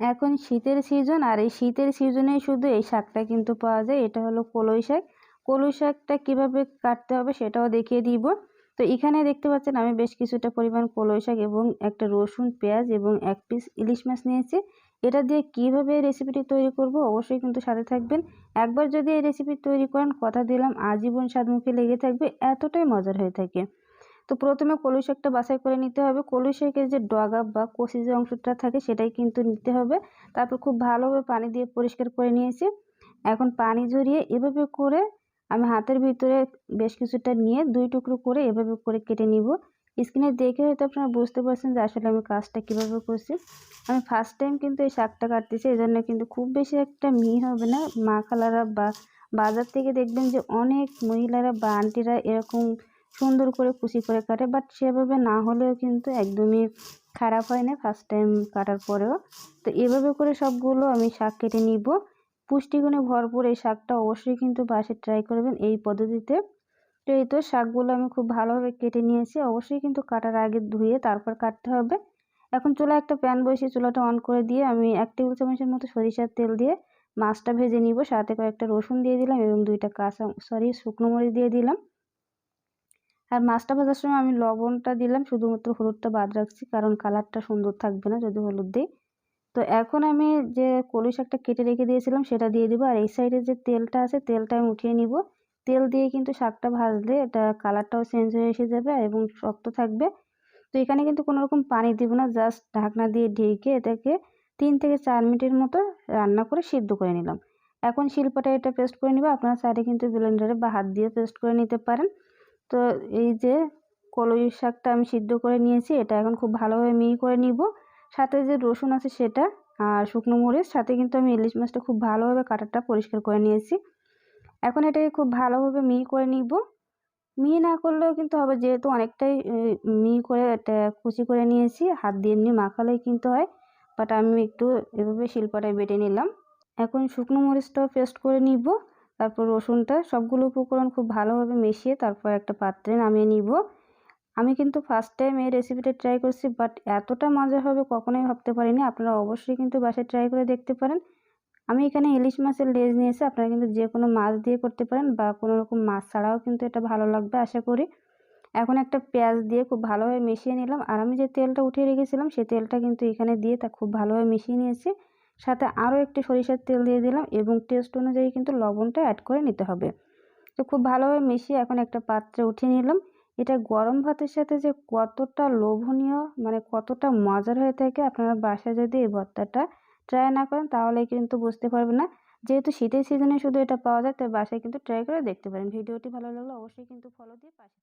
এখন শীতের সিজন আর এই শীতের সিজনেই শুধু এই শাকটা কিন্তু পাওয়া যায়। এটা হলো কলই শাক। কলই শাকটা কীভাবে কাটতে হবে সেটাও দেখিয়ে দিব। তো এখানে দেখতে পাচ্ছেন আমি বেশ কিছুটা পরিমাণ কলই শাক এবং একটা রসুন, পেঁয়াজ এবং এক পিস ইলিশ মাছ নিয়েছি। এটা দিয়ে কীভাবে রেসিপিটি তৈরি করব অবশ্যই কিন্তু সাথে থাকবেন। একবার যদি এই রেসিপি তৈরি করেন কথা দিলাম, আজীবন স্বাদমুখে লেগে থাকবে, এতটাই মজার হয়ে থাকে। তো প্রথমে কলই শাকটা বাছাই করে নিতে হবে। কলই শাকের যে ডগা বা কষি যে অংশটা থাকে সেটাই কিন্তু নিতে হবে। তারপর খুব ভালোভাবে পানি দিয়ে পরিষ্কার করে নিয়েছি। এখন পানি ঝরিয়ে এভাবে করে আমি হাতের ভিতরে বেশ কিছুটা নিয়ে দুই টুকরো করে এভাবে করে কেটে নিব। স্ক্রিনে দেখে হয়তো আপনারা বুঝতে পারছেন যে আসলে আমি কাজটা কীভাবে করছি। আমি ফার্স্ট টাইম কিন্তু এই শাকটা কাটতেছি এই জন্য কিন্তু খুব বেশি একটা মিহি হবে না। মা খালারা বা বাজার থেকে দেখবেন যে অনেক মহিলারা বা আন্টিরা এরকম সুন্দর করে কুচি করে কাটে বাট সেভাবে না হলেও কিন্তু একদমই খারাপ হয় না ফার্স্ট টাইম কাটার পরেও। তো এভাবে করে সবগুলো আমি শাক কেটে নিব। পুষ্টিগুণে ভরপুর এই শাকটা অবশ্যই কিন্তু বাসে ট্রাই করবেন এই পদ্ধতিতে। তো এই তো শাকগুলো আমি খুব ভালোভাবে কেটে নিয়েছি, অবশ্যই কিন্তু কাটার আগে ধুয়ে তারপর কাটতে হবে। এখন চুলা একটা প্যান বসিয়ে চুলাটা অন করে দিয়ে আমি এক টেবিল চামচের মতো সরিষার তেল দিয়ে মাছটা ভেজে নিব, সাথে কয়েকটা রসুন দিয়ে দিলাম এবং দুইটা কাঁচা সরি শুকনো মরিচ দিয়ে দিলাম। আর মাছটা ভাজার সময় আমি লবণটা দিলাম, শুধুমাত্র হলুদটা বাদ রাখছি, কারণ কালারটা সুন্দর থাকবে না যদি হলুদ দিই। তো এখন আমি যে কলই শাকটা কেটে রেখে দিয়েছিলাম, সেটা দিয়ে দিব। আর এই সাইডে যে তেলটা আছে, তেলটা আমি উঠিয়ে নিব। তেল দিয়ে কিন্তু শাকটা ভাজলে এটা কালারটাও চেঞ্জ হয়ে এসে যাবে এবং শক্ত থাকবে। তো এখানে কিন্তু কোনো রকম পানি দিব না জাস্ট ঢাকনা দিয়ে ঢেকে এটাকে তিন থেকে চার মিনিটের মতো রান্না করে সিদ্ধ করে নিলাম। এখন শিল্পটা এটা পেস্ট করে নিব। আপনারা সাইডে কিন্তু ব্লেন্ডারে বা হাত দিয়ে পেস্ট করে নিতে পারেন। তো এই যে কলই শাকটা আমি সিদ্ধ করে নিয়েছি, এটা এখন খুব ভালোভাবে মিহি করে নিব। সাথে যে রসুন আছে সেটা আর শুকনো মরিচ, সাথে কিন্তু আমি ইলিশ মাছটা খুব ভালোভাবে কাটারটা পরিষ্কার করে নিয়েছি। এখন এটাকে খুব ভালোভাবে মিহি করে নিব। মিহি না করলেও কিন্তু হবে, যেহেতু অনেকটাই মিহি করে এটা কুচি করে নিয়েছি, হাত দিয়ে এমনি মাখালেই কিন্তু হয়। বাট আমি একটু এভাবে শিল্পটায় বেটে নিলাম। এখন শুকনো মরিচটাও পেস্ট করে নিব। তারপর রসুনটা সবগুলো উপকরণ খুব ভালোভাবে মিশিয়ে তারপর একটা পাত্রে নামিয়ে নিব। আমি কিন্তু ফার্স্ট টাইম এই রেসিপিটা ট্রাই করছি বাট এতটা মজা হবে কখনোই ভাবতে পারিনি। আপনারা অবশ্যই কিন্তু বাসায় ট্রাই করে দেখতে পারেন। আমি এখানে ইলিশ মাছের লেজ নিয়েছি, আপনারা কিন্তু যে কোনো মাছ দিয়ে করতে পারেন বা কোনো রকম মাছ ছাড়াও কিন্তু এটা ভালো লাগবে, আশা করি। এখন একটা পেঁয়াজ দিয়ে খুব ভালোভাবে মিশিয়ে নিলাম। আর আমি যে তেলটা উঠিয়ে রেখেছিলাম সেই তেলটা কিন্তু এখানে দিয়ে তা খুব ভালোভাবে মিশিয়ে নিয়েছি। সাথে আরও একটু সরিষার তেল দিয়ে দিলাম এবং টেস্ট অনুযায়ী কিন্তু লবণটা অ্যাড করে নিতে হবে। তো খুব ভালোভাবে মিশিয়ে এখন একটা পাত্রে উঠিয়ে নিলাম। এটা গরম ভাতের সাথে যে কতটা লোভনীয় মানে কতটা মজার হয়ে থাকে, আপনারা বাসায় যদি এই ভর্তাটা ট্রাই না করেন, তাহলে কিন্তু বুঝতে পারবেন না। যেহেতু শীতের সিজনে শুধু এটা পাওয়া যায়, তাই বাসায় কিন্তু ট্রাই করে দেখতে পারেন। ভিডিওটি ভালো লাগলে অবশ্যই কিন্তু ফলো দিয়ে পাশে